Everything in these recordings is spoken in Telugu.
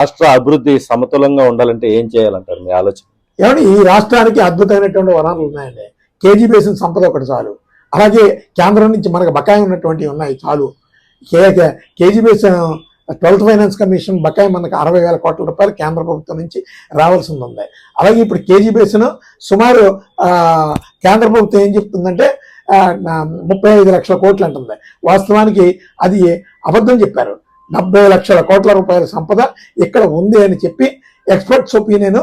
రాష్ట్ర అభివృద్ధి సమతులంగా ఉండాలంటే ఏం చేయాలంటారు మీ ఆలోచన? ఏమంటే ఈ రాష్ట్రానికి అద్భుతమైనటువంటి వనరులు ఉన్నాయండి. కేజీ బేసిన్ సంపద ఒకటి చాలు. అలాగే కేంద్రం నుంచి మనకు బకాయి ఉన్నటువంటివి ఉన్నాయి చాలు. KG basin twelfth finance commission బకాయి మనకు అరవై వేల కోట్ల రూపాయలు కేంద్ర ప్రభుత్వం నుంచి రావాల్సింది ఉంది. అలాగే ఇప్పుడు కేజీ బేసిన్ సుమారు కేంద్ర ప్రభుత్వం ఏం చెప్తుందంటే ముప్పై ఐదు లక్షల కోట్లు అంటుంది. వాస్తవానికి అది అబద్ధం చెప్పారు. డెబ్బై లక్షల కోట్ల రూపాయల సంపద ఇక్కడ ఉంది అని చెప్పి ఎక్స్పర్ట్స్ ఒపీనియన్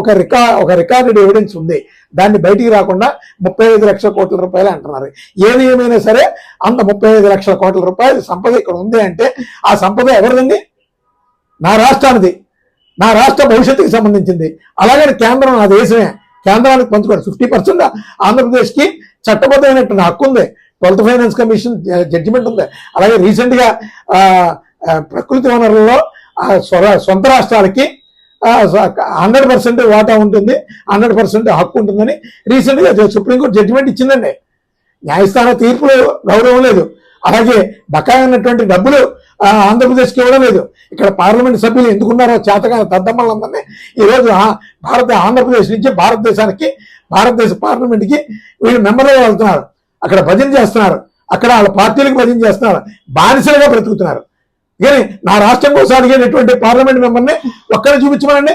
ఒక రికా ఒక రికార్డెడ్ ఎవిడెన్స్ ఉంది. దాన్ని బయటికి రాకుండా ముప్పై ఐదు లక్షల కోట్ల రూపాయలు అంటున్నారు. ఏది ఏమైనా సరే అంత ముప్పై ఐదు లక్షల కోట్ల రూపాయల సంపద ఇక్కడ ఉంది అంటే ఆ సంపద ఎవరిదండి? నా రాష్ట్రానిది. నా రాష్ట్ర భవిష్యత్తుకి సంబంధించింది. అలాగని కేంద్రం నా దేశమే. కేంద్రానికి పంచుకోండి ఫిఫ్టీ పర్సెంట్ ఆంధ్రప్రదేశ్కి చట్టబద్ధమైనటువంటి హక్కు ఉంది. ట్వెల్త్ ఫైనాన్స్ కమిషన్ జడ్జిమెంట్ ఉంది. అలాగే రీసెంట్గా ప్రకృతి వనరుల్లో సొంత రాష్ట్రాలకి హండ్రెడ్ పర్సెంట్ వాటా ఉంటుంది హండ్రెడ్ పర్సెంట్ హక్కు ఉంటుందని రీసెంట్గా సుప్రీంకోర్టు జడ్జిమెంట్ ఇచ్చిందండి. న్యాయస్థాన తీర్పులు గౌరవం లేదు. అలాగే బకాయి ఉన్నటువంటి డబ్బులు ఆంధ్రప్రదేశ్కి ఇవ్వడం లేదు. ఇక్కడ పార్లమెంట్ సభ్యులు ఎందుకున్నారో చేతగా తద్దమ్మలందరినీ ఈరోజు భారత ఆంధ్రప్రదేశ్ నుంచి భారతదేశానికి భారతదేశ పార్లమెంట్కి వీళ్ళు మెంబర్లుగా వెళ్తున్నారు. అక్కడ భజన చేస్తున్నారు. అక్కడ వాళ్ళ పార్టీలకు భజన చేస్తున్నారు. బానిసలుగా బ్రతుకుతున్నారు. కానీ నా రాష్ట్రం కోసం అడిగేటటువంటి పార్లమెంట్ మెంబర్ని ఒక్కడే చూపించమనండి.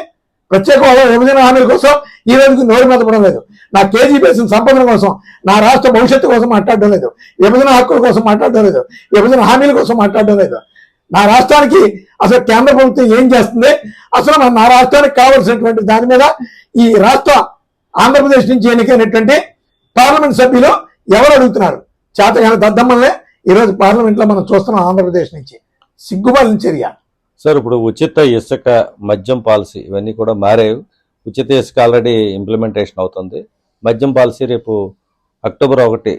ప్రత్యేక విభజన హామీల కోసం ఈ రోజుకి నోరు మెదపడం లేదు. నా కేజీ బేసిన సంపదన కోసం నా రాష్ట్ర భవిష్యత్తు కోసం మాట్లాడడం లేదు. విభజన హక్కుల కోసం మాట్లాడడం లేదు. విభజన హామీల కోసం మాట్లాడడం లేదు. నా రాష్ట్రానికి అసలు కేంద్ర ప్రభుత్వం ఏం చేస్తుంది? అసలు నా రాష్ట్రానికి కావాల్సినటువంటి దాని మీద ఈ రాష్ట్ర ఆంధ్రప్రదేశ్ నుంచి ఎన్నికైనటువంటి పార్లమెంట్ సభ్యులు ఎవరు అడుగుతున్నారు? చేతగాని దద్దమ్మల్నే ఈరోజు పార్లమెంట్లో మనం చూస్తున్నాం ఆంధ్రప్రదేశ్ నుంచి. సిగ్గుబాలిన చర్య సార్ ఇప్పుడు ఉచిత ఇసుక మద్యం పాలసీ ఇవన్నీ కూడా మారేవి ఉచిత ఇసుక ఆల్రెడీ ఇంప్లిమెంటేషన్ అవుతుంది. మద్యం పాలసీ రేపు అక్టోబర్ ఒకటి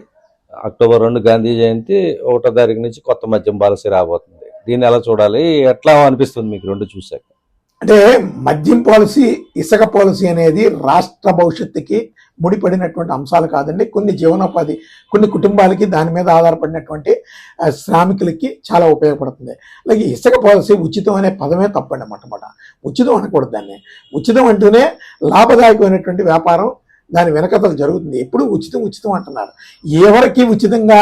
అక్టోబర్ రెండు గాంధీ జయంతి ఒకటో తారీఖు నుంచి కొత్త మద్యం పాలసీ రాబోతుంది. దీన్ని ఎలా చూడాలి? ఎట్లా అనిపిస్తుంది మీకు రెండు చూసాక? అంటే మద్యం పాలసీ ఇసుక పాలసీ అనేది రాష్ట్ర భవిష్యత్తుకి ముడిపడినటువంటి అంశాలు కాదండి. కొన్ని జీవనోపాధి కొన్ని కుటుంబాలకి దాని మీద ఆధారపడినటువంటి శ్రామికులకి చాలా ఉపయోగపడుతుంది. అలాగే ఇసుక పాలసీ ఉచితం అనే పదమే తప్పండి మొట్టమొదట ఉచితం అనకూడదు దాన్ని. ఉచితం అంటూనే లాభదాయకమైనటువంటి వ్యాపారం దాని వెనకతలు జరుగుతుంది. ఎప్పుడు ఉచితం ఉచితం అంటున్నారు. ఎవరికి ఉచితంగా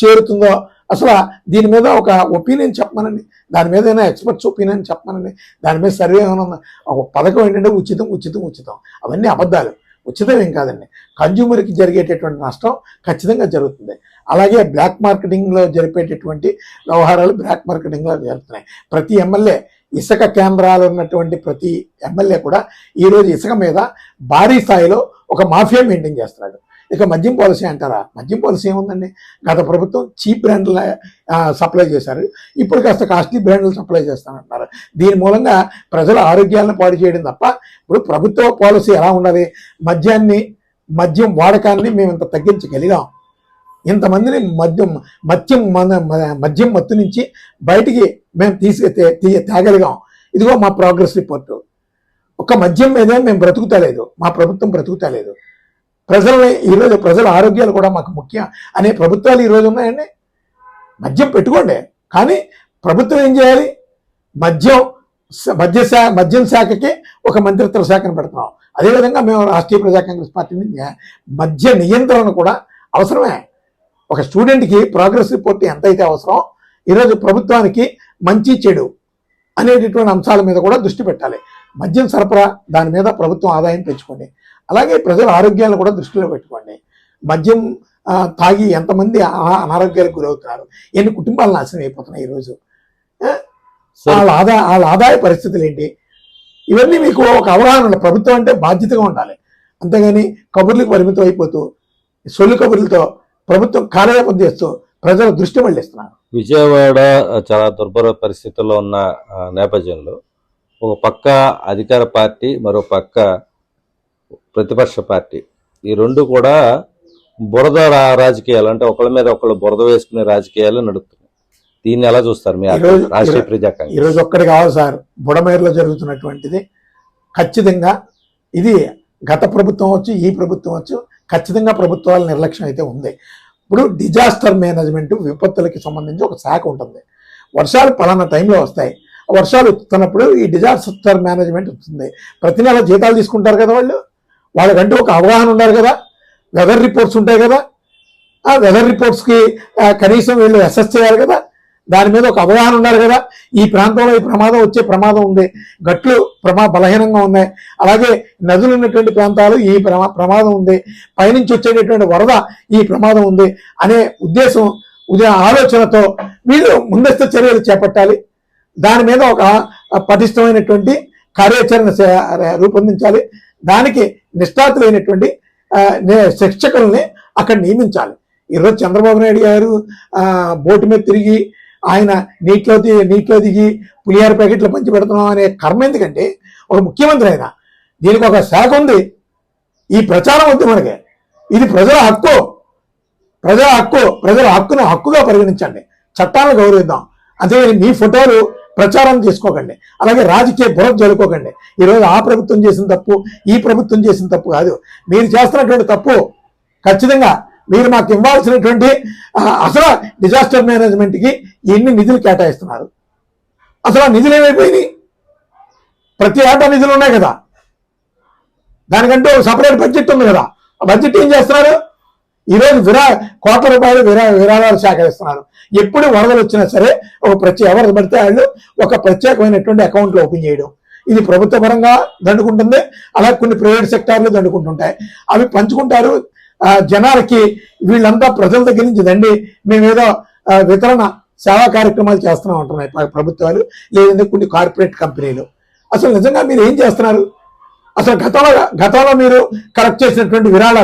చేరుతుందో అసలు దీని మీద ఒక ఒపీనియన్ చెప్పమనండి. దాని మీద ఏదైనా ఎక్స్పర్ట్స్ ఒపీనియన్ చెప్పమనండి. దాని మీద సర్వే ఏమైనా ఒక పథకం ఏంటంటే ఉచితం ఉచితం ఉచితం. అవన్నీ అబద్ధాలు. ఉచితం ఏం కాదండి. కన్జ్యూమర్కి జరిగేటటువంటి నష్టం ఖచ్చితంగా జరుగుతుంది. అలాగే బ్లాక్ మార్కెటింగ్లో జరిపేటటువంటి వ్యవహారాలు బ్లాక్ మార్కెటింగ్లో జరుగుతున్నాయి. ప్రతి ఎమ్మెల్యే ఇసుక కేంద్రాలు ఉన్నటువంటి ప్రతి ఎమ్మెల్యే కూడా ఈరోజు ఇసుక మీద భారీ స్థాయిలో ఒక మాఫియా మెయింటైన్ చేస్తున్నాడు. ఇక మద్యం పాలసీ అంటారా? మద్యం పాలసీ ఏముందండి? గత ప్రభుత్వం చీప్ బ్రాండ్ల సప్లై చేశారు. ఇప్పుడు కాస్త కాస్ట్లీ బ్రాండ్లు సప్లై చేస్తానంటున్నారు. దీని మూలంగా ప్రజల ఆరోగ్యాలను పాడు చేయడం తప్ప ఇప్పుడు ప్రభుత్వ పాలసీ ఎలా ఉండాలి? మద్యాన్ని మద్యం వాడకాన్ని మేము ఇంత తగ్గించగలిగాం. ఇంతమందిని మద్యం మద్యం మన మద్యం మత్తు నుంచి బయటికి మేము తీసి తీ- తేగలిగాం. ఇదిగో మా ప్రోగ్రెస్ రిపోర్టు. ఒక మద్యం మీదే మేము బ్రతుకుతలేదు. మా ప్రభుత్వం బ్రతుకుతలేదు. ప్రజలని ఈరోజు ప్రజల ఆరోగ్యాలు కూడా మాకు ముఖ్యం అనే ప్రభుత్వాలు ఈరోజు ఉన్నాయండి. మద్యం పెట్టుకోండి. కానీ ప్రభుత్వం ఏం చేయాలి? మద్యం మద్య శాఖ మద్యం శాఖకి ఒక మంత్రిత్వ శాఖను పెడుతున్నాం అదేవిధంగా మేము రాష్ట్రీయ ప్రజా కాంగ్రెస్ పార్టీ నుంచి మద్య నియంత్రణ కూడా అవసరమే. ఒక స్టూడెంట్కి ప్రోగ్రెస్ రిపోర్ట్ ఎంత అయితే అవసరం ఈరోజు ప్రభుత్వానికి మంచి చెడు అనేటటువంటి అంశాల మీద కూడా దృష్టి పెట్టాలి. మద్యం సరఫరా దాని మీద ప్రభుత్వం ఆదాయం పెంచుకోండి. అలాగే ప్రజల ఆరోగ్యాలను కూడా దృష్టిలో పెట్టుకోండి. మద్యం తాగి ఎంతమంది అనా- అనారోగ్యాలకు గురవుతున్నారు? ఎన్ని కుటుంబాలు నాశనం అయిపోతున్నాయి ఈరోజు? వాళ్ళ ఆదాయ వాళ్ళ ఆదాయ పరిస్థితులు ఏంటి? ఇవన్నీ మీకు ఒక అవగాహన ఉండాలి. ప్రభుత్వం అంటే బాధ్యతగా ఉండాలి. అంతేగాని కబుర్లకు పరిమితం అయిపోతూ సొల్లు కబుర్లతో ప్రభుత్వం కార్యరూపం చేస్తూ ప్రజల దృష్టి మళ్ళిస్తున్నారు. విజయవాడ చాలా దుర్భర పరిస్థితుల్లో ఉన్న నేపథ్యంలో ఒక పక్క అధికార పార్టీ మరో పక్క ప్రతిపక్ష పార్టీ. ఈ రెండు కూడా బురద రాజకీయాలు. అంటే ఒకళ్ళ మీద ఒకళ్ళు బురద వేసుకునే రాజకీయాలు నడుపుతున్నాయి. దీన్ని ఎలా చూస్తారు మీ ఈరోజు- రాష్ట్రీయ ప్రజా ఈరోజు ఒక్కటి కావాలి సార్. బుడమేరులో జరుగుతున్నటువంటిది ఖచ్చితంగా ఇది గత ప్రభుత్వం వచ్చు ఈ ప్రభుత్వం వచ్చు ఖచ్చితంగా ప్రభుత్వాల నిర్లక్ష్యం అయితే ఉంది. ఇప్పుడు డిజాస్టర్ మేనేజ్మెంట్ విపత్తులకి సంబంధించి ఒక శాఖ ఉంటుంది. వర్షాలు పలానా టైంలో వస్తాయి. వర్షాలు వస్తున్నప్పుడు ఈ డిజాస్టర్ మేనేజ్మెంట్ వస్తుంది. ప్రతి నెల జీతాలు తీసుకుంటారు కదా వాళ్ళు? వాళ్ళకంటూ ఒక అవగాహన ఉండాలి కదా? వెదర్ రిపోర్ట్స్ ఉంటాయి కదా? ఆ వెదర్ రిపోర్ట్స్కి కనీసం వీళ్ళు అసెస్ చేయాలి కదా? దాని మీద ఒక అవగాహన ఉండాలి కదా? ఈ ప్రాంతంలో ఈ ప్రమాదం వచ్చే ప్రమాదం ఉంది. గట్లు ప్రమా బలహీనంగా ఉన్నాయి. అలాగే నదులు ఉన్నటువంటి ప్రాంతాలు ఈ ప్రమా ప్రమాదం ఉంది. పైనుంచి వచ్చేటటువంటి వరద ఈ ప్రమాదం ఉంది అనే ఉద్దేశం ఉదయం ఆలోచనతో వీళ్ళు ముందస్తు చర్యలు చేపట్టాలి. దాని మీద ఒక పటిష్టమైనటువంటి కార్యాచరణ రూపొందించాలి. దానికి నిష్ఠాతులైనటువంటి నే- శిక్షకుల్ని అక్కడ నియమించాలి. ఈరోజు చంద్రబాబు నాయుడు గారు బోటు మీద తిరిగి ఆయన నీటిలో నీటిలో దిగి పులిహార ప్యాకెట్లు పంచి పెడుతున్నాం అనే కర్మ ఎందుకంటే ఒక ముఖ్యమంత్రి ఆయన దీనికి ఒక శాఖ ఉంది. ఈ ప్రచారం వద్దు మనకి. ఇది ప్రజల హక్కు. ప్రజల హక్కు ప్రజల హక్కును హక్కుగా పరిగణించండి. చట్టాలను గౌరవిద్దాం. అంతేగాని మీ ఫోటోలు ప్రచారం చేసుకోకండి. అలాగే రాజకీయ బురద జరుపుకోకండి ఈరోజు ఆ ప్రభుత్వం చేసిన తప్పు ఈ ప్రభుత్వం చేసిన తప్పు కాదు. మీరు చేస్తున్నటువంటి తప్పు ఖచ్చితంగా మీరు మాకు ఇవ్వాల్సినటువంటి అసలు డిజాస్టర్ మేనేజ్మెంట్కి ఎన్ని నిధులు కేటాయిస్తున్నారు? అసలు ఆ నిధులు ఏమైపోయినాయి? ప్రతి ఏటా నిధులు ఉన్నాయి కదా. దానికంటూ సపరేట్ బడ్జెట్ ఉంది కదా. ఆ బడ్జెట్ ఏం చేస్తున్నారు? ఈరోజు విరా కోట్ల రూపాయలు విరా విరాళాలు సేకరిస్తున్నారు. ఎప్పుడు వరదలు వచ్చినా సరే ఒక ప్రత్యేక ఎవరు పడితే వాళ్ళు ఒక ప్రత్యేకమైనటువంటి అకౌంట్లు ఓపెన్ చేయడం. ఇది ప్రభుత్వ పరంగా దండుకుంటుంది. అలాగే కొన్ని ప్రైవేట్ సెక్టార్లు దండుకుంటుంటాయి. అవి పంచుకుంటారు. జనాలకి వీళ్ళంతా ప్రజల దగ్గర నుంచి దండి మేమేదో వితరణ సేవా కార్యక్రమాలు చేస్తున్నాం ఉంటున్నాయి ప్రభుత్వాలు. లేదంటే కొన్ని కార్పొరేట్ కంపెనీలు అసలు నిజంగా మీరు ఏం చేస్తున్నారు? అసలు గతంలో గతంలో మీరు కలెక్ట్ చేసినటువంటి విరాళాలు